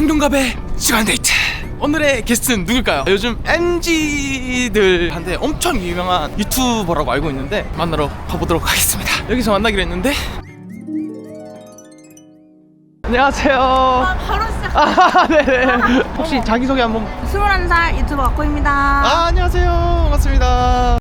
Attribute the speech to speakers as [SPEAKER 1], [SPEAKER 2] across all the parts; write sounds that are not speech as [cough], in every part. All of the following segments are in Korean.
[SPEAKER 1] 강동갑의 시간 데이트. 오늘의 게스트는 누굴까요? 요즘 MZ들한테 엄청 유명한 유튜버라고 알고 있는데 만나러 가보도록 하겠습니다. 여기서 만나기로 했는데. 안녕하세요.
[SPEAKER 2] 바로 시작.
[SPEAKER 1] 아 네네. [laughs] 혹시 자기소개 한번.
[SPEAKER 2] 21살 유튜버 갖고입니다.
[SPEAKER 1] 아 안녕하세요. 반갑습니다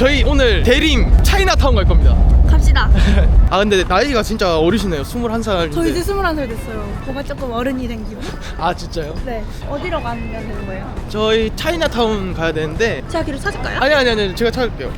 [SPEAKER 1] 저희 오늘 대림 차이나타운 갈 겁니다
[SPEAKER 2] 갑시다. [laughs]
[SPEAKER 1] 아 근데 나이가 진짜 어리시네요 21살인데
[SPEAKER 2] 저 이제 21살 됐어요. 뭔가 조금 어른이 된 기분.
[SPEAKER 1] 아 진짜요?
[SPEAKER 2] 네. 어디로 가면 되는 거예요?
[SPEAKER 1] 저희 차이나타운 가야 되는데
[SPEAKER 2] 제가 길을 찾을까요?
[SPEAKER 1] 아니 아니 아니 제가 찾을게요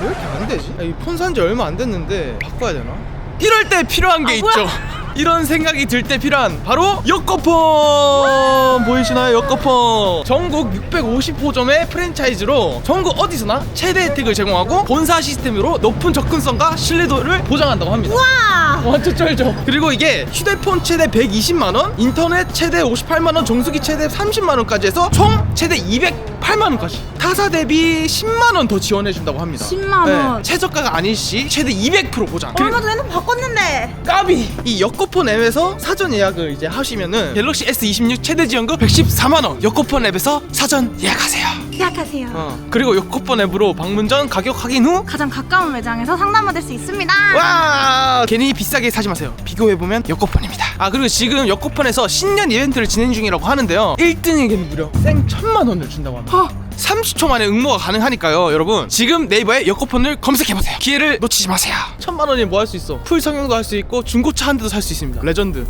[SPEAKER 1] 왜 이렇게 안 되지? 이폰 산지 얼마 안 됐는데 바꿔야 되나? 이럴 때 필요한 게
[SPEAKER 2] 아,
[SPEAKER 1] 있죠
[SPEAKER 2] 뭐야?
[SPEAKER 1] 이런 생각이 들 때 필요한 바로 여거폰 보이시나요 여거폰 전국 650호점의 프랜차이즈로 전국 어디서나 최대 혜택을 제공하고 본사 시스템으로 높은 접근성과 신뢰도를 보장한다고 합니다
[SPEAKER 2] 와!
[SPEAKER 1] 완전 쩔죠. 그리고 이게 휴대폰 최대 120만 원, 인터넷 최대 58만 원, 정수기 최대 30만 원까지 해서 총 최대 208만 원까지. 타사 대비 10만 원 더 지원해 준다고 합니다.
[SPEAKER 2] 10만 원.
[SPEAKER 1] 최저가가 아닐 시 최대 200% 보장.
[SPEAKER 2] 얼마 전에 핸드폰 바꿨는데.
[SPEAKER 1] 까비 이 여코폰 앱에서 사전 예약을 이제 하시면은 갤럭시 S26 최대 지원금 114만 원 여코폰 앱에서 사전 예약하세요.
[SPEAKER 2] 예약하세요.
[SPEAKER 1] 어. 그리고 여코폰 앱으로 방문 전 가격 확인 후
[SPEAKER 2] 가장 가까운 매장에서 상담받을 수 있습니다.
[SPEAKER 1] 와 괜히 비싸게 사지 마세요 비교해보면 여코폰입니다 아 그리고 지금 여코폰에서 신년 이벤트를 진행 중이라고 하는데요 1등에게는 무려 생 천만 원을 준다고 합니다
[SPEAKER 2] 어,
[SPEAKER 1] 30초 만에 응모가 가능하니까요 여러분 지금 네이버에 여코폰을 검색해보세요 기회를 놓치지 마세요 천만 원이 뭐 할 수 있어 풀 성형도 할 수 있고 중고차 한 대도 살 수 있습니다 레전드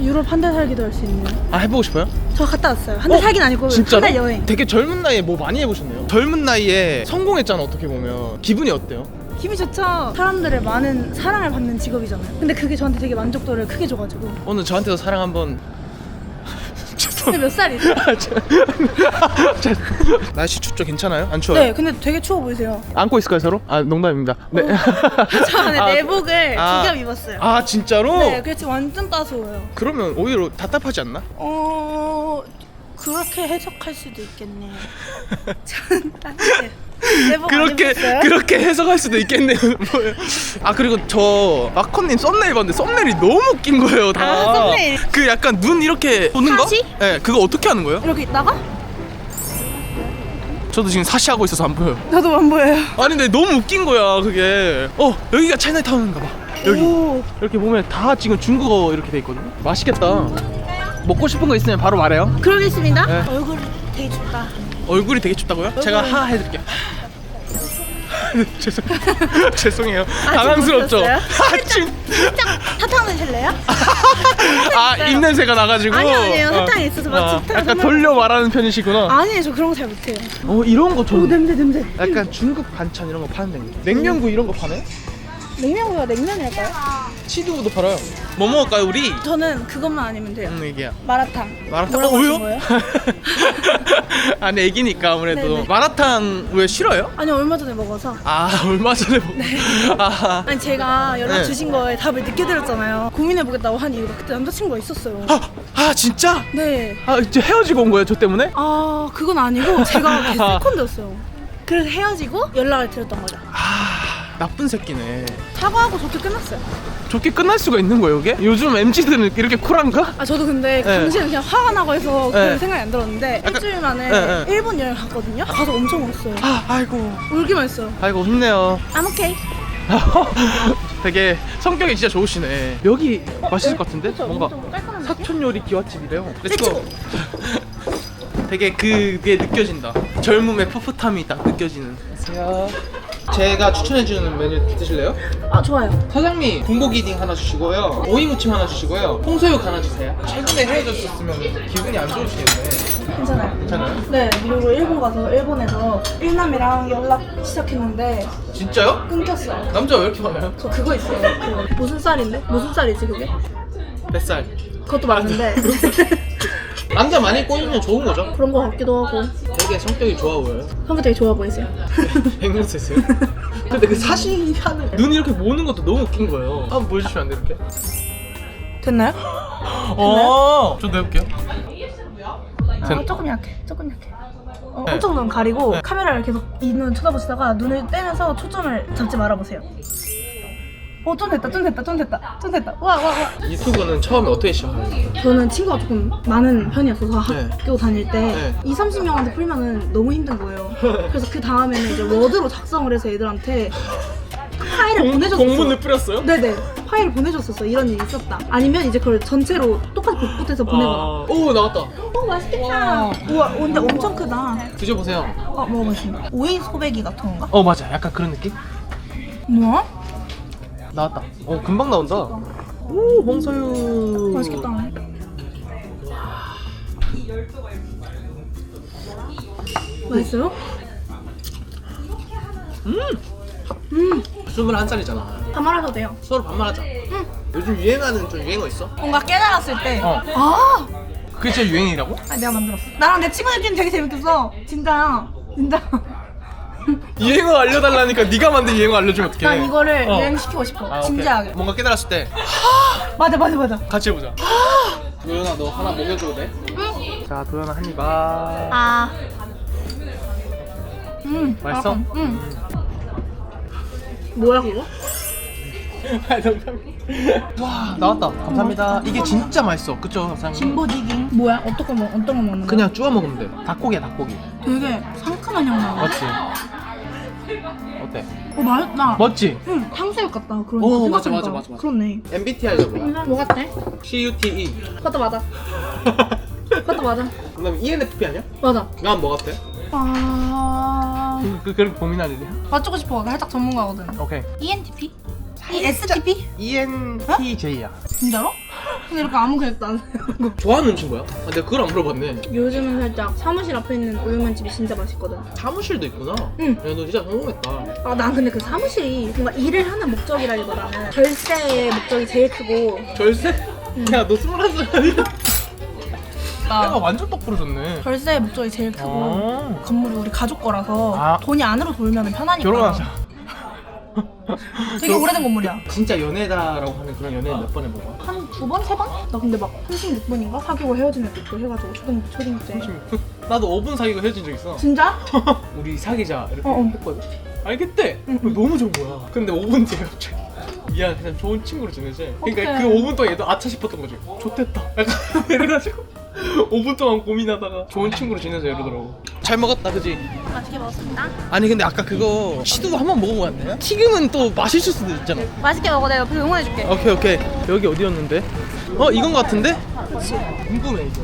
[SPEAKER 2] 유럽 한 달 살기도 할 수 있네요.
[SPEAKER 1] 아 해보고 싶어요?
[SPEAKER 2] 저 갔다 왔어요. 한 달
[SPEAKER 1] 어?
[SPEAKER 2] 살긴 아니고
[SPEAKER 1] 진짜로?
[SPEAKER 2] 한 달 여행.
[SPEAKER 1] 되게 젊은 나이에 뭐 많이 해보셨네요 젊은 나이에 성공했잖아 어떻게 보면 기분이 어때요?
[SPEAKER 2] 기분 좋죠. 사람들의 많은 사랑을 받는 직업이잖아요. 근데 그게 저한테 되게 만족도를 크게 줘가지고.
[SPEAKER 1] 오늘 저한테도 사랑 한번
[SPEAKER 2] 근데 몇 살이세요? [laughs] [laughs]
[SPEAKER 1] 날씨 춥죠? 괜찮아요? 안 추워요?
[SPEAKER 2] 네, 근데 되게 추워 보이세요.
[SPEAKER 1] 안고 있을까요 서로? 아 농담입니다. 네.
[SPEAKER 2] 저 안에
[SPEAKER 1] 아, [laughs]
[SPEAKER 2] 내복을
[SPEAKER 1] 아.
[SPEAKER 2] 두 겹 입었어요.
[SPEAKER 1] 아 진짜로?
[SPEAKER 2] 네, 그래서 완전 따스워요.
[SPEAKER 1] 그러면 오히려 답답하지 않나?
[SPEAKER 2] 어, 그렇게 해석할 수도 있겠네요. 저는 따뜻해요.
[SPEAKER 1] 그렇게? 그렇게 해석할 수도 있겠네요. [laughs] 뭐예요? 아 그리고 저 마커님 썸네일 봤는데 썸네일이 너무 웃긴 거예요. 다.
[SPEAKER 2] 아, 썸네일.
[SPEAKER 1] 그 약간 눈 이렇게 보는 거?
[SPEAKER 2] 사시?
[SPEAKER 1] 네, 그거 어떻게 하는 거예요?
[SPEAKER 2] 이렇게 있다가
[SPEAKER 1] 저도 지금 사시하고 있어서 안 보여요.
[SPEAKER 2] 저도 안 보여요.
[SPEAKER 1] 아니 근데 너무 웃긴 거야 그게. 어 여기가 차이나타운인가 봐. 여기
[SPEAKER 2] 오,
[SPEAKER 1] 이렇게 보면 다 지금 중국어 이렇게 돼 있거든요. 맛있겠다. 먹고 싶은 거 있으면 바로 말해요.
[SPEAKER 2] 그러겠습니다.
[SPEAKER 1] 네.
[SPEAKER 2] 얼굴 되게 춥다.
[SPEAKER 1] 얼굴이 되게 춥다고요? 제가 하 해드릴게요. [laughs] 죄송 죄송해요. 당황스럽죠.
[SPEAKER 2] 못
[SPEAKER 1] 아, 진-
[SPEAKER 2] 살짝 사탕 드실래요? [laughs]
[SPEAKER 1] 아 입냄새가 나가지고.
[SPEAKER 2] 아니요, 아니에요.
[SPEAKER 1] 어.
[SPEAKER 2] 사탕이 있어서 마치
[SPEAKER 1] 어,
[SPEAKER 2] 사탕을
[SPEAKER 1] 약간
[SPEAKER 2] 선물-
[SPEAKER 1] 돌려 말하는 편이시구나.
[SPEAKER 2] 아니에요, 저 그런 거 잘 못해요.
[SPEAKER 1] 어 이런 거
[SPEAKER 2] 오,
[SPEAKER 1] 좀.
[SPEAKER 2] 냄새, 냄새.
[SPEAKER 1] 약간 중국 반찬 이런 거 파는 데. 냉면구 이런 거 파네?
[SPEAKER 2] 냉면구가 냉면일까요?
[SPEAKER 1] 치즈구도 팔아요. 뭐 먹을까요 우리?
[SPEAKER 2] 저는 그것만 아니면 돼요.
[SPEAKER 1] 음 이게야.
[SPEAKER 2] 마라탕.
[SPEAKER 1] 마라탕
[SPEAKER 2] 뭐라고
[SPEAKER 1] 어, 왜요?
[SPEAKER 2] 거예요? [laughs]
[SPEAKER 1] 아니 애기니까 아무래도
[SPEAKER 2] 네네.
[SPEAKER 1] 마라탕 왜 싫어요?
[SPEAKER 2] 아니 얼마 전에 먹어서.
[SPEAKER 1] 아 [laughs] 얼마 전에 먹. [laughs] 아,
[SPEAKER 2] 아니 제가 연락
[SPEAKER 1] 네.
[SPEAKER 2] 주신 거에 답을 늦게 드렸잖아요. 고민해 보겠다고 한 이유가 그때 남자친구가 있었어요.
[SPEAKER 1] 아, 아 진짜?
[SPEAKER 2] 네.
[SPEAKER 1] 아 이제 헤어지고 온 거예요 저 때문에?
[SPEAKER 2] 아 그건 아니고 제가 계속 세컨드였어요. 그래서 헤어지고 연락을 드렸던 거죠.
[SPEAKER 1] 아 나쁜 새끼네.
[SPEAKER 2] 사과하고 좋게 끝났어요.
[SPEAKER 1] 좋게 끝날 수가 있는 거예요 이게? 요즘 MZ들은 이렇게 쿨한가?
[SPEAKER 2] 아 저도 근데
[SPEAKER 1] 네.
[SPEAKER 2] 당시에는 그냥 화가 나고 해서
[SPEAKER 1] 네.
[SPEAKER 2] 그런 생각이 안 들었는데
[SPEAKER 1] 약간-
[SPEAKER 2] 일주일 만에
[SPEAKER 1] 네, 네.
[SPEAKER 2] 일본 여행 갔거든요. 가서 엄청 울었어요.
[SPEAKER 1] 아 아이고
[SPEAKER 2] 울기만 했어요.
[SPEAKER 1] 아이고 힘내요.
[SPEAKER 2] I'm okay. [laughs]
[SPEAKER 1] 되게 성격이 진짜 좋으시네. 여기 맛있을 것 같은데?
[SPEAKER 2] 그쵸?
[SPEAKER 1] 뭔가
[SPEAKER 2] 엄청 깔끔한 느낌?
[SPEAKER 1] 사촌 요리 기와집이래요. 렛츠고. [laughs] 되게 그게 느껴진다. 젊음의 풋풋함이 딱 느껴지는. 안녕하세요. 제가 추천해주는 메뉴 드실래요?
[SPEAKER 2] 아 좋아요.
[SPEAKER 1] 사장님 군고기딩 하나 주시고요 오이무침 하나 주시고요 홍소육 하나 주세요 최근에 헤어졌었으면 기분이 안 좋으시겠네
[SPEAKER 2] 괜찮아요.
[SPEAKER 1] 괜찮아요?
[SPEAKER 2] 네 그리고 일본 가서 일본에서 일남이랑 연락 시작했는데
[SPEAKER 1] 진짜요?
[SPEAKER 2] 끊겼어요.
[SPEAKER 1] 남자 왜 이렇게 많아요?
[SPEAKER 2] 저 그거 있어요. 그 무슨 쌀인데? 무슨 쌀이지 그게?
[SPEAKER 1] 뱃살
[SPEAKER 2] 그것도 맞는데 [laughs]
[SPEAKER 1] 남자 많이 꼬이면 좋은 거죠?
[SPEAKER 2] 그런 거 같기도 하고
[SPEAKER 1] 되게 성격이 좋아 보여요
[SPEAKER 2] 성격 되게 좋아 보이세요. [laughs]
[SPEAKER 1] 백무세세요 근데 그 사시하는 눈 이렇게 모는 것도 너무 웃긴 거예요 한번 보여주시면 안 돼요 이렇게?
[SPEAKER 2] 됐나요? [laughs]
[SPEAKER 1] 어 저도 해볼게요
[SPEAKER 2] 아, 조금 약해. 조금 약해. 어,
[SPEAKER 1] 네.
[SPEAKER 2] 엄청 눈 가리고
[SPEAKER 1] 네.
[SPEAKER 2] 카메라를 계속 이 눈을 쳐다보시다가 눈을 떼면서 초점을 잡지 말아보세요. 어, 좀 됐다, 좀 됐다, 좀 됐다, 좀 됐다. 와, 와, 와.
[SPEAKER 1] 유튜브는 처음에 어떻게 시작하는 거예요?
[SPEAKER 2] 저는 친구가 조금 많은 편이었어서
[SPEAKER 1] 네.
[SPEAKER 2] 학교 다닐 때
[SPEAKER 1] 네.
[SPEAKER 2] 2, 30명한테 풀면은 너무 힘든 거예요. 그래서 그 다음에는 이제 워드로 작성을 해서 애들한테 파일을 보내줬었어.
[SPEAKER 1] 공문을 뿌렸어요?
[SPEAKER 2] 네네. 파일을 보내줬었어. 이런 일이 있었다. 아니면 이제 그걸 전체로 똑같이 복붙해서 보내거나.
[SPEAKER 1] 아, 오 나왔다.
[SPEAKER 2] 오 맛있겠다. 우와, 근데 엄청 크다.
[SPEAKER 1] 드셔보세요.
[SPEAKER 2] 어, 먹어보겠습니다. 오이 소배기 같은 건가?
[SPEAKER 1] 어 맞아, 약간 그런 느낌?
[SPEAKER 2] 뭐야?
[SPEAKER 1] 나왔다. 어 금방 나온다. 오 홍서유.
[SPEAKER 2] 맛있겠다. 맛있어요? 음,
[SPEAKER 1] 21살이잖아.
[SPEAKER 2] 다 말아도 돼요.
[SPEAKER 1] 서로 반말하자.
[SPEAKER 2] 응.
[SPEAKER 1] 요즘 유행하는 좀 유행어 있어?
[SPEAKER 2] 뭔가 깨달았을 때.
[SPEAKER 1] 어.
[SPEAKER 2] 아!
[SPEAKER 1] 그게 진짜 유행이라고?
[SPEAKER 2] 아, 내가 만들었어. 나랑 내 친구들끼리 되게 재밌겠어. 진짜야. 진짜. [laughs]
[SPEAKER 1] 유행어 알려달라니까 네가 만든 유행어 알려주면 어떡해?
[SPEAKER 2] 난 이거를
[SPEAKER 1] 어.
[SPEAKER 2] 여행시키고 싶어.
[SPEAKER 1] 아, 오케이.
[SPEAKER 2] 진지하게.
[SPEAKER 1] 뭔가 깨달았을 때 [gasps]
[SPEAKER 2] 맞아, 맞아, 맞아.
[SPEAKER 1] 같이 해보자. [gasps] 도연아 너 하나 먹여줘도 돼?
[SPEAKER 2] 응?
[SPEAKER 1] 자 도연아 한 입. 아.
[SPEAKER 2] 아. 음.
[SPEAKER 1] 맛있어?
[SPEAKER 2] 응. 응. 뭐야, 그거? [laughs]
[SPEAKER 1] 와 나왔다. 감사합니다. 이게 진짜 맛있어. 그쵸 사장님?
[SPEAKER 2] 진보지깅. 뭐야? 어떤 거, 먹, 어떤 거 먹는 거야?
[SPEAKER 1] 그냥 쪼아 먹으면 돼. 닭고기야 닭고기.
[SPEAKER 2] 되게 상큼한 향 나.
[SPEAKER 1] 맞지? 어때?
[SPEAKER 2] 어, 맛있다.
[SPEAKER 1] 멋지?
[SPEAKER 2] 응, 탕수육 같다. 그런
[SPEAKER 1] 오,
[SPEAKER 2] 거
[SPEAKER 1] 맞아. 맞아, 맞아, 맞아.
[SPEAKER 2] 그렇네.
[SPEAKER 1] MBTI가 뭐야?
[SPEAKER 2] 뭐 같아?
[SPEAKER 1] CUTE.
[SPEAKER 2] 그것도 맞아. [laughs] 그것도 맞아.
[SPEAKER 1] 그다음에 ENFP 아니야?
[SPEAKER 2] 맞아.
[SPEAKER 1] 난 뭐 같아?
[SPEAKER 2] 아.
[SPEAKER 1] 그, 그 그렇게 일이야?
[SPEAKER 2] 맞추고 싶어. 나 살짝 전문가거든.
[SPEAKER 1] 오케이.
[SPEAKER 2] ENTP? ESTP?
[SPEAKER 1] ENTJ야.
[SPEAKER 2] 진짜로? 근데 이렇게 아무 계획도 안 세우고. [laughs]
[SPEAKER 1] 좋아하는 음식 뭐야? 아, 내가 그걸 안 물어봤네.
[SPEAKER 2] 요즘은 살짝 사무실 앞에 있는 우육면 집이 진짜 맛있거든. 사무실도
[SPEAKER 1] 있구나.
[SPEAKER 2] 응.
[SPEAKER 1] 야, 너 진짜 성공했다.
[SPEAKER 2] 아, 난 근데 그 사무실이 뭔가 일을 하는 목적이라기보다는 결세의 목적이 제일 크고.
[SPEAKER 1] 절세? 야, 너 스물한 살이야?
[SPEAKER 2] 나
[SPEAKER 1] 내가 완전 똑 부러졌네.
[SPEAKER 2] 결세의 목적이 제일 크고.
[SPEAKER 1] 아.
[SPEAKER 2] 건물이 우리 가족 거라서
[SPEAKER 1] 아.
[SPEAKER 2] 돈이 안으로 돌면 편하니까.
[SPEAKER 1] 결혼하자.
[SPEAKER 2] 되게 오래된 건물이야.
[SPEAKER 1] 진짜 연애다라고 하는 그런 연애는 몇번 해보고.
[SPEAKER 2] 한두 번, 세 번? 나 근데 막 36분인가? 사귀고 헤어진 애도 있고 해가지고 초등학교, 초딩 때.
[SPEAKER 1] 나도 5분 사귀고 헤어진 적 있어.
[SPEAKER 2] 진짜? [laughs]
[SPEAKER 1] 우리 사귀자. 이렇게
[SPEAKER 2] 어, 어.
[SPEAKER 1] 했거든. 알겠대. 너무 좋은 거야. 근데 5분 뒤에 갑자기 미안 그냥 좋은 친구로 지내지. 그러니까
[SPEAKER 2] 어떡해.
[SPEAKER 1] 그 5분 동안 얘도 아차 싶었던 거지. 좋댔다. 약간 [laughs] 이래가지고 5분 동안 고민하다가 좋은 친구로 지내자 이러더라고. 잘 먹었다, 그지?
[SPEAKER 2] 맛있게 먹었습니다.
[SPEAKER 1] 아니 근데 아까 그거 시도 한번 먹어보면 안 돼요? 튀김은 또 맛있을 수도 있잖아.
[SPEAKER 2] 맛있게 먹어. 내가 옆에서 응원해줄게.
[SPEAKER 1] 오케이 오케이. 여기 어디였는데? 어 이건 거 같은데? 궁금해 이거.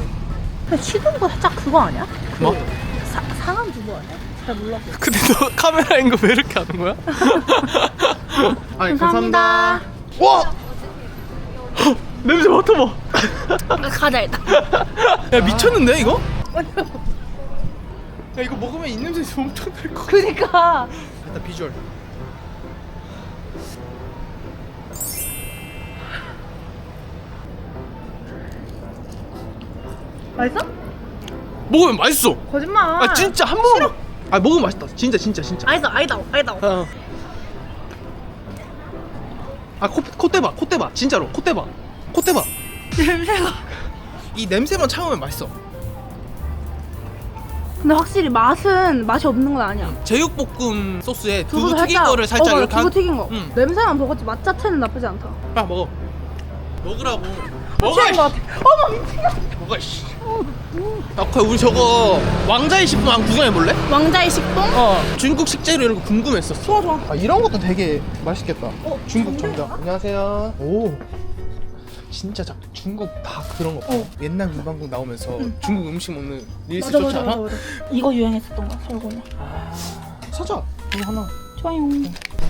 [SPEAKER 2] 근데 시동도 살짝 그거 아니야?
[SPEAKER 1] 뭐?
[SPEAKER 2] 사, 상한 두부 아니야? 잘 몰라.
[SPEAKER 1] 근데 너 [laughs] 카메라인 거 왜 이렇게 하는 거야? [laughs] 아니 감사합니다. 와! 헉, [laughs] 냄새 맡아봐.
[SPEAKER 2] 가자 일단.
[SPEAKER 1] 야 미쳤는데 이거? 야 이거 먹으면 이 냄새 엄청 날 거.
[SPEAKER 2] 그니까.
[SPEAKER 1] 일단 비주얼.
[SPEAKER 2] 맛있어?
[SPEAKER 1] 먹으면 맛있어.
[SPEAKER 2] 거짓말.
[SPEAKER 1] 아 진짜 한 번. 아 먹으면 맛있다. 진짜 진짜 진짜.
[SPEAKER 2] 아니다 아니다 아니다.
[SPEAKER 1] 어. 아 코 콧대봐 콧대봐 진짜로 콧대봐 콧대봐.
[SPEAKER 2] 냄새가.
[SPEAKER 1] 이 냄새만 참으면 맛있어.
[SPEAKER 2] 근데 확실히 맛은 맛이 없는 건 아니야.
[SPEAKER 1] 제육볶음 소스에 두부
[SPEAKER 2] 두부도
[SPEAKER 1] 튀긴 거를 살짝
[SPEAKER 2] 어,
[SPEAKER 1] 이렇게
[SPEAKER 2] 두부
[SPEAKER 1] 한.
[SPEAKER 2] 튀긴 거.
[SPEAKER 1] 응.
[SPEAKER 2] 냄새만 먹었지 맛 자체는 나쁘지 않다.
[SPEAKER 1] 아 먹어. 먹으라고. 먹어.
[SPEAKER 2] 같아. 어머 미치겠어.
[SPEAKER 1] 먹어 씨. 아까 우리 저거 왕자의 식품 한 구경해 볼래?
[SPEAKER 2] 왕자의 식동?
[SPEAKER 1] 어. 중국 식재료 이런 거 궁금했었어.
[SPEAKER 2] 좋아 좋아.
[SPEAKER 1] 아 이런 것도 되게 맛있겠다.
[SPEAKER 2] 어,
[SPEAKER 1] 중국
[SPEAKER 2] 정답?
[SPEAKER 1] 안녕하세요. 오. 진짜 작 중국 다 그런 거 봐.
[SPEAKER 2] 어.
[SPEAKER 1] 옛날 문방구 나오면서 중국 음식 먹는 릴스
[SPEAKER 2] 맞아
[SPEAKER 1] 좋지
[SPEAKER 2] 맞아
[SPEAKER 1] 않아?
[SPEAKER 2] 맞아 맞아. 이거 유행했었던 거 설거냐.
[SPEAKER 1] 사자. 이거 하나.
[SPEAKER 2] 좋아요.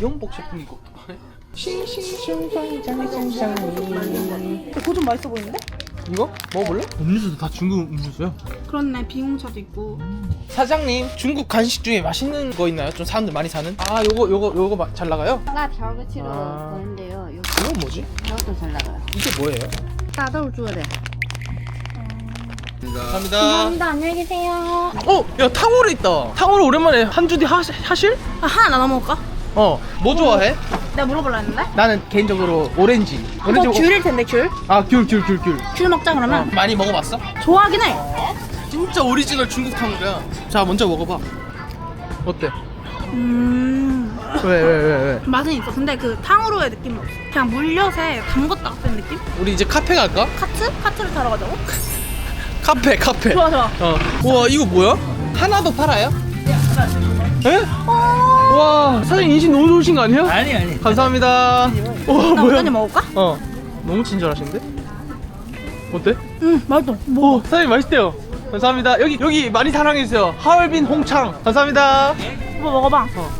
[SPEAKER 1] 이영복 셰프 이거.
[SPEAKER 2] 그거 좀 맛있어 보이는데?
[SPEAKER 1] 이거 먹어볼래? 음료수도 다 중국 음료수야.
[SPEAKER 2] 그렇네 비공차도 있고.
[SPEAKER 1] 사장님 중국 간식 중에 맛있는 거 있나요? 좀 사람들 많이 사는? 아 요거 요거 요거 마- 잘 나가요?
[SPEAKER 3] 나 벼르치로
[SPEAKER 1] 아.
[SPEAKER 3] 보는데요. 요
[SPEAKER 1] 이건 뭐지?
[SPEAKER 3] 이것도 잘 나가요.
[SPEAKER 1] 이게 뭐예요?
[SPEAKER 3] 따돌 주어래.
[SPEAKER 1] 감사합니다.
[SPEAKER 3] 감사합니다. 안녕히 계세요.
[SPEAKER 1] 어, 야 탕후루 있다. 탕후루 오랜만에 한 주디 하, 하실?
[SPEAKER 2] 아 하나 나눠 먹을까?
[SPEAKER 1] 어, 뭐 좋아해?
[SPEAKER 2] 내가 물어볼라 했는데.
[SPEAKER 1] 나는 개인적으로 오렌지.
[SPEAKER 2] 이거 귤일 텐데 귤.
[SPEAKER 1] 아, 귤, 귤, 귤, 귤.
[SPEAKER 2] 귤 먹자 그러면.
[SPEAKER 1] 많이 먹어봤어?
[SPEAKER 2] 좋아하긴 해.
[SPEAKER 1] 진짜 오리지널 중국 탕후루야. 자 먼저 먹어봐. 어때?
[SPEAKER 2] 음
[SPEAKER 1] 왜 왜 왜 왜?
[SPEAKER 2] 맛은 있어 근데 그 탕후루의 느낌은 없어 그냥 물엿에 담궜다 같은 느낌?
[SPEAKER 1] 우리 이제 카페 갈까?
[SPEAKER 2] 카트? 카트를 타러 가자고? [laughs]
[SPEAKER 1] 카페 카페.
[SPEAKER 2] 좋아 좋아
[SPEAKER 1] 어. 우와 이거 뭐야? 하나도 팔아요? 에? 와 사장님 인심 너무 좋으신 거 아니에요?
[SPEAKER 4] 아니 아니
[SPEAKER 1] 감사합니다. 와
[SPEAKER 2] 나
[SPEAKER 1] 뭐야?
[SPEAKER 2] 어떤지 먹을까?
[SPEAKER 1] 어 너무 친절하신데? 어때?
[SPEAKER 2] 응 맛있어 뭐
[SPEAKER 1] 오 사장님 맛있대요. 감사합니다. 여기 여기 많이 사랑해 주세요. 하얼빈 홍창 감사합니다.
[SPEAKER 2] 뭐 먹어봐
[SPEAKER 1] 어.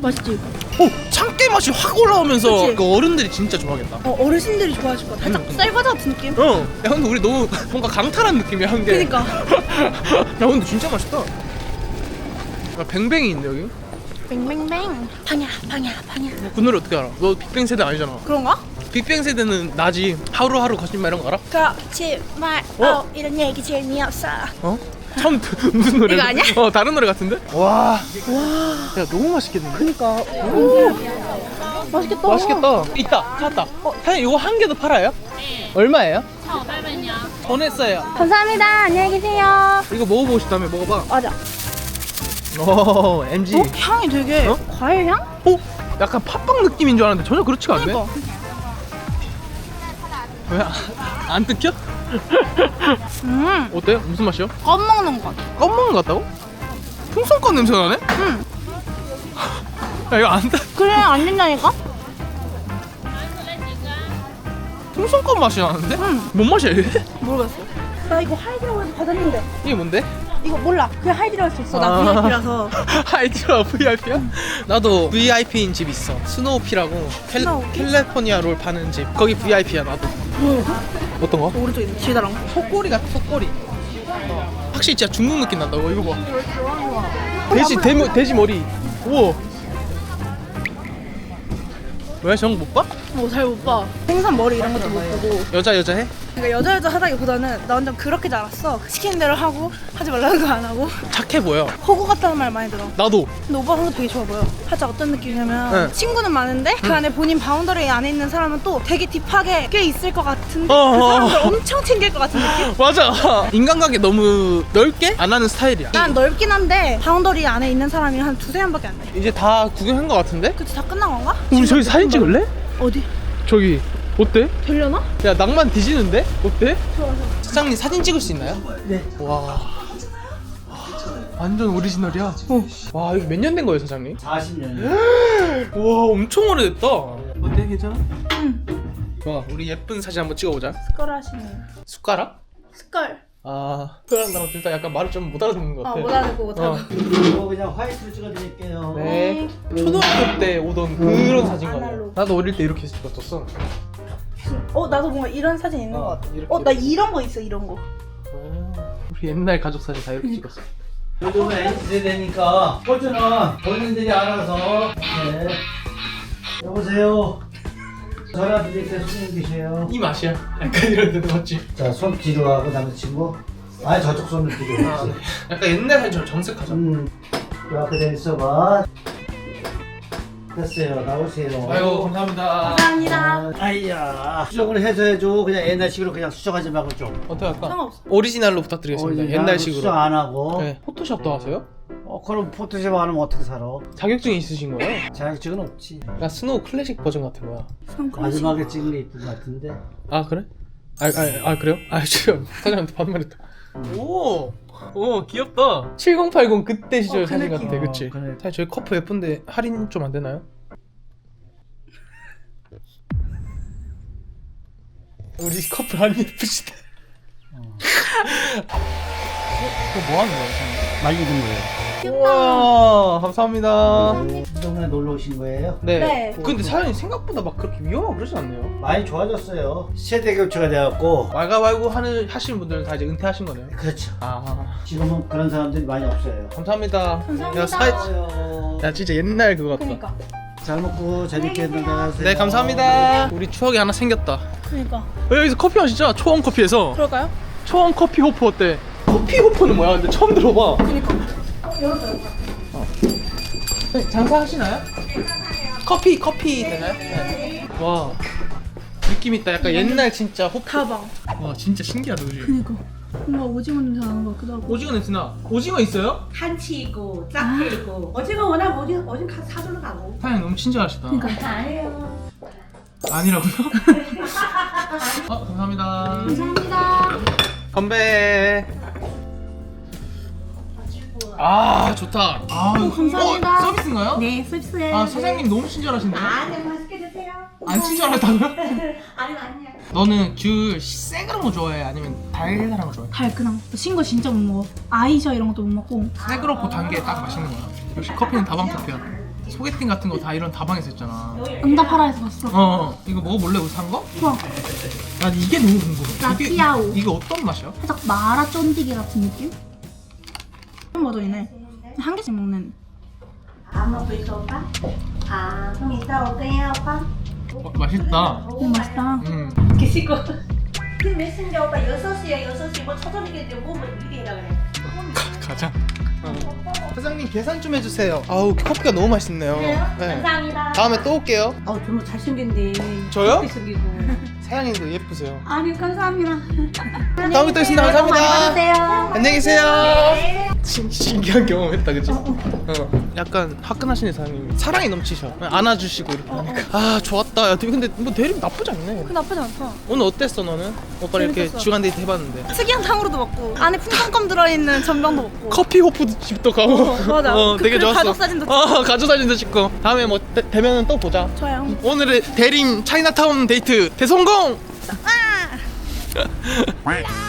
[SPEAKER 2] 맛있지?
[SPEAKER 1] 오 참깨 맛이 확 올라오면서
[SPEAKER 2] 그치?
[SPEAKER 1] 그 어른들이 진짜 좋아하겠다.
[SPEAKER 2] 어 어르신들이 좋아하실 거야 살짝 쌀과자 같은 느낌?
[SPEAKER 1] 어. 야 근데 우리 너무 [laughs] 뭔가 강탈한 느낌이야 한 게.
[SPEAKER 2] 그니까. [laughs]
[SPEAKER 1] 야 근데 진짜 맛있다. 야, 뱅뱅이 있네 여기.
[SPEAKER 2] 뱅뱅뱅 방야 방야 방야
[SPEAKER 1] 그 노래 어떻게 알아? 너 빅뱅 세대 아니잖아.
[SPEAKER 2] 그런가?
[SPEAKER 1] 빅뱅 세대는 나지. 하루하루 거짓말 이런 거 알아?
[SPEAKER 2] 거짓말
[SPEAKER 1] 어?
[SPEAKER 2] 어 이런 얘기 재미없어
[SPEAKER 1] 어? 처음 듣- [laughs] 무슨 노래?
[SPEAKER 2] 이거 아니야?
[SPEAKER 1] 어 다른 노래 같은데? 와. 와. 야 너무 맛있겠는데?
[SPEAKER 2] 그니까 오 맛있겠다
[SPEAKER 1] 맛있겠다. 있다. 찾았다. 어, 사장님 이거 한 개도 팔아요? 얼마예요? 1,500원이요. 전했어요.
[SPEAKER 2] 감사합니다 안녕히 계세요
[SPEAKER 1] 이거 먹어보고 싶다며 먹어봐.
[SPEAKER 2] 맞아
[SPEAKER 1] 오, MG.
[SPEAKER 2] 어? 향이 되게
[SPEAKER 1] 어?
[SPEAKER 2] 과일 향?
[SPEAKER 1] 어? 약간 팥빵 느낌인 줄 알았는데 전혀 그렇지가 않네.
[SPEAKER 2] 그니까
[SPEAKER 1] 왜? 안 뜯겨?
[SPEAKER 2] 음
[SPEAKER 1] 어때? 무슨 맛이야?
[SPEAKER 2] 껌 먹는 것 같아
[SPEAKER 1] 껌 먹는 것 같다고? 풍선껌 냄새 나네?
[SPEAKER 2] 응
[SPEAKER 1] 야 이거 안 다.
[SPEAKER 2] 그래 안 된다니까?
[SPEAKER 1] 풍선껌 맛이 나는데?
[SPEAKER 2] 응.
[SPEAKER 1] 뭔 맛이야 이게?
[SPEAKER 2] 모르겠어 나 이거 하이디라고 해서 받았는데
[SPEAKER 1] 이게 뭔데?
[SPEAKER 2] 이거 몰라 그냥 하이디라고 할수 있어 나
[SPEAKER 1] 아.
[SPEAKER 2] VIP라서 [laughs]
[SPEAKER 1] 하이디라 VIP야? 나도 VIP인 집 있어. 스노우피라고 캘,
[SPEAKER 2] 스노우피?
[SPEAKER 1] 캘리포니아 롤 파는 집. 거기 VIP야 나도.
[SPEAKER 2] 뭐야
[SPEAKER 1] 어떤 거?
[SPEAKER 2] 오른쪽에 있는 지다랑
[SPEAKER 1] 속꼬리 같아 속꼬리. 어. 확실히 진짜 중국 느낌 난다고 이거 봐. 돼지 대, 돼지 머리. 우와. 왜 저런 거못 봐?
[SPEAKER 2] 뭐잘 못 봐 생선 머리 이런 것도 못 보고
[SPEAKER 1] 여자 여자 해?
[SPEAKER 2] 그러니까 여자 여자 하다기보다는 나 완전 그렇게 자랐어 시키는 대로 하고 하지 말라는 거 안 하고
[SPEAKER 1] 착해 보여.
[SPEAKER 2] 호구 같다는 말 많이 들어
[SPEAKER 1] 나도.
[SPEAKER 2] 근데 오빠 성격 되게 좋아 보여 살짝 어떤 느낌이냐면
[SPEAKER 1] 응.
[SPEAKER 2] 친구는 많은데 그 안에 본인 바운더리 안에 있는 사람은 또 되게 딥하게 꽤 있을 것 같은데
[SPEAKER 1] 어,
[SPEAKER 2] 그
[SPEAKER 1] 어,
[SPEAKER 2] 사람들
[SPEAKER 1] 어.
[SPEAKER 2] 엄청 챙길 것 같은 느낌? [laughs]
[SPEAKER 1] 맞아. 인간관계 너무 넓게 안 하는 스타일이야.
[SPEAKER 2] 난 넓긴 한데 바운더리 안에 있는 사람이 한 두세 명밖에 안 돼.
[SPEAKER 1] 이제 다 구경한 거 같은데?
[SPEAKER 2] 그치 다 끝난 건가?
[SPEAKER 1] 우리 저기 사진 찍을래?
[SPEAKER 2] 어디?
[SPEAKER 1] 저기 어때?
[SPEAKER 2] 되려나?
[SPEAKER 1] 야 낭만 뒤지는데? 어때?
[SPEAKER 2] 좋아 좋아.
[SPEAKER 1] 사장님 사진 찍을 수 있나요?
[SPEAKER 4] 네.
[SPEAKER 1] 와 완전 오리지널이야
[SPEAKER 2] 어.
[SPEAKER 1] 와 이거 몇년 된 거예요 사장님?
[SPEAKER 4] 40년 [gasps]
[SPEAKER 1] 와 엄청 오래됐다 어때 괜찮아?
[SPEAKER 2] 응.
[SPEAKER 1] 와 우리 예쁜 사진 한번 찍어보자
[SPEAKER 2] 숟가락 하시네.
[SPEAKER 1] 숟가락?
[SPEAKER 2] 숟갈.
[SPEAKER 1] 아 표현한 사람 둘다 약간 말을 좀 못 알아듣는 것 같아
[SPEAKER 2] 아못 알아듣고 못
[SPEAKER 1] 어.
[SPEAKER 2] 하고.
[SPEAKER 4] 이거 그냥 화이트로 찍어드릴게요
[SPEAKER 1] 네 초등학교 때 오던 그런 사진 같아
[SPEAKER 2] 아날로그.
[SPEAKER 1] 나도 어릴 때 이렇게 찍었었어
[SPEAKER 2] 어 나도 뭔가 이런 사진 있는
[SPEAKER 1] 어,
[SPEAKER 2] 것 같아.
[SPEAKER 1] 이렇게.
[SPEAKER 2] 어 나 이런 거 있어 이런 거.
[SPEAKER 1] 우리 옛날 가족 사진 다 이렇게 찍었어
[SPEAKER 4] 요즘은 NC 세대니까 꼴찌는 본인들이 알아서 네 여보세요 전화 드릴 때 손님 계세요
[SPEAKER 1] 이 맛이야 약간 이런 데도 맞지?
[SPEAKER 4] 자 손 뒤로 하고 남자친구 아니 저쪽 손을 뒤로
[SPEAKER 1] 아,
[SPEAKER 4] 했지
[SPEAKER 1] 약간 옛날 사진처럼 정색하자
[SPEAKER 4] 음, 요 앞에 대 있어봐. 됐어요. 나오세요.
[SPEAKER 1] 아이고 감사합니다
[SPEAKER 2] 감사합니다.
[SPEAKER 4] 아이야. 수정을 해서 해줘. 그냥 옛날식으로 그냥 수정하지 말고 좀.
[SPEAKER 1] 어떻게 할까?
[SPEAKER 2] 상관없어.
[SPEAKER 1] 오리지널로 부탁드리겠습니다.
[SPEAKER 4] 오리지널
[SPEAKER 1] 옛날식으로.
[SPEAKER 4] 수정 안 하고.
[SPEAKER 1] 네. 포토샵도 하세요?
[SPEAKER 4] 어, 그럼 포토샵 안 하면 어떻게 살아?
[SPEAKER 1] 자격증이 있으신 거예요?
[SPEAKER 4] 자격증은 없지.
[SPEAKER 1] 그러니까 스노우 클래식 버전 같은 거야.
[SPEAKER 4] 마지막에 찍은 게 이쁜 것 같은데.
[SPEAKER 1] 아 그래? 아, 아, 아 그래요? 아 [laughs] 지금 사장님한테 반말했다. 오, 오 귀엽다. 7080 그때 시절
[SPEAKER 2] 어, 그
[SPEAKER 1] 사진
[SPEAKER 2] 느낌.
[SPEAKER 1] 같아, 그치?
[SPEAKER 4] 어, 그래.
[SPEAKER 1] 사실 저희 커프 예쁜데 할인 좀 안 되나요? [laughs] 우리 커플 안 예쁘시다. 이거 뭐 하는 거예요?
[SPEAKER 4] 말리는 거예요.
[SPEAKER 1] 우와, 감사합니다.
[SPEAKER 4] 이 동네 놀러 오신 거예요?
[SPEAKER 1] 네.
[SPEAKER 2] 네.
[SPEAKER 1] 근데 사장님 생각보다 막 그렇게 위험하고 그러지 않네요.
[SPEAKER 4] 많이 좋아졌어요. 세대 교체가 되었고.
[SPEAKER 1] 말가 말고 하는 하시는 분들은 다 이제 은퇴하신 거네요.
[SPEAKER 4] 그렇죠.
[SPEAKER 1] 아,
[SPEAKER 4] 지금은 그런 사람들이 많이 없어요.
[SPEAKER 1] 감사합니다.
[SPEAKER 2] 감사합니다.
[SPEAKER 1] 야, 사. 야 진짜 옛날 그거 같다.
[SPEAKER 2] 그니까.
[SPEAKER 4] 잘 먹고 재밌게 놀다 가세요.
[SPEAKER 1] 네, 감사합니다. 우리 추억이 하나 생겼다.
[SPEAKER 2] 그니까.
[SPEAKER 1] 어, 여기서 커피 마시자. 초원 커피에서.
[SPEAKER 2] 그럴까요?
[SPEAKER 1] 초원 커피 호프 어때? 커피 호프는 뭐야? 근데 처음 들어봐.
[SPEAKER 2] 그니까. 열었다.
[SPEAKER 1] 네, 장사하시나요? 커피 커피 되나요? 네. 와 느낌 있다. 약간 옛날 진짜 호프.
[SPEAKER 2] 가방.
[SPEAKER 1] 와 진짜 신기하다 그지?
[SPEAKER 2] 그니까 뭔가 오징어 냄새 나는 것 같기도 하고
[SPEAKER 1] 오징어 냄새나 오징어 있어요?
[SPEAKER 5] 한치 있고 짝도 있고 오징어 워낙 오징어 오징어 가- 사주러 가고
[SPEAKER 1] 사장님 너무 친절하시다
[SPEAKER 2] 그러니까
[SPEAKER 5] 아니에요
[SPEAKER 1] 아니라고요? [laughs] 어 감사합니다
[SPEAKER 3] 감사합니다.
[SPEAKER 1] 건배 아 좋다 아
[SPEAKER 2] 어, 감사합니다.
[SPEAKER 1] 어, 서비스인가요?
[SPEAKER 2] 네 서비스에
[SPEAKER 1] 아 사장님 너무 친절하신데요?
[SPEAKER 5] 아네 맛있게 드세요
[SPEAKER 1] 안 친절하다고요? [laughs]
[SPEAKER 5] 아니 아니야
[SPEAKER 1] 너는 귤 새그런 거 좋아해? 아니면 달달한 거 좋아해?
[SPEAKER 2] 달큰한 거 신거 진짜 못 먹어 아이셔 이런 것도 못 먹고
[SPEAKER 1] 새그럽고 단 게 딱 맛있는 거야 역시 커피는 다방 커피야 소개팅 같은 거 다 이런 다방에서 했잖아
[SPEAKER 2] 응답하라에서 봤어
[SPEAKER 1] 어, 어 이거 먹어볼래 우리 산 거?
[SPEAKER 2] 좋아
[SPEAKER 1] 난 이게 너무 궁금해 이게,
[SPEAKER 2] 라티아오.
[SPEAKER 1] 이게 어떤 맛이야?
[SPEAKER 2] 살짝 마라 쫀디기 같은 느낌? 한 버전이네. 한 개씩 먹는.
[SPEAKER 5] 안 먹고 있어 오빠? 아 그럼 이따 올게요 오빠?
[SPEAKER 1] 어, 맛있다.
[SPEAKER 2] 음 맛있다.
[SPEAKER 1] 음.
[SPEAKER 5] 계시고. [laughs] 그몇 시인데 오빠 6시야 6시 뭐 초점이겠는데 뭐 이게 이라 그래.
[SPEAKER 1] 가자. 사장님 계산 좀 해주세요. 아우 커피가 너무 맛있네요.
[SPEAKER 5] 감사합니다.
[SPEAKER 1] 다음에 또 올게요.
[SPEAKER 5] 어 정말 잘생겼네.
[SPEAKER 1] 저요?
[SPEAKER 5] 그렇게 생기고
[SPEAKER 1] 사장님도 예쁘세요.
[SPEAKER 5] 아니 감사합니다.
[SPEAKER 1] 다음에 또 있습니다 감사합니다.
[SPEAKER 5] 받으세요.
[SPEAKER 1] 안녕히 계세요. 신, 신기한 경험했다 그치? 어. 약간 화끈하시네 사장님 사랑이 넘치셔. 안아주시고 이렇게 하니까 아 좋았다. 야 근데 뭐 대리 나쁘지 않네.
[SPEAKER 2] 그 나쁘지 않다.
[SPEAKER 1] 오늘 어땠어 너는? 오빠랑 이렇게
[SPEAKER 2] 재밌었어.
[SPEAKER 1] 주간 데이트 해봤는데.
[SPEAKER 2] 특이한 탕후루도 먹고 안에 풍선껌 들어있는 전병도 먹고.
[SPEAKER 1] 커피 호프 집도 가고.
[SPEAKER 2] 어, 맞아.
[SPEAKER 1] 어,
[SPEAKER 2] 그-
[SPEAKER 1] 되게 좋았어.
[SPEAKER 2] 가족 사진도 찍고.
[SPEAKER 1] 어 가족 사진도 찍고. 다음에 뭐 되, 되면은 또 보자.
[SPEAKER 2] 좋아요.
[SPEAKER 1] 오늘의 대림 차이나타운 데이트 대성공! 뽕! 아! [laughs]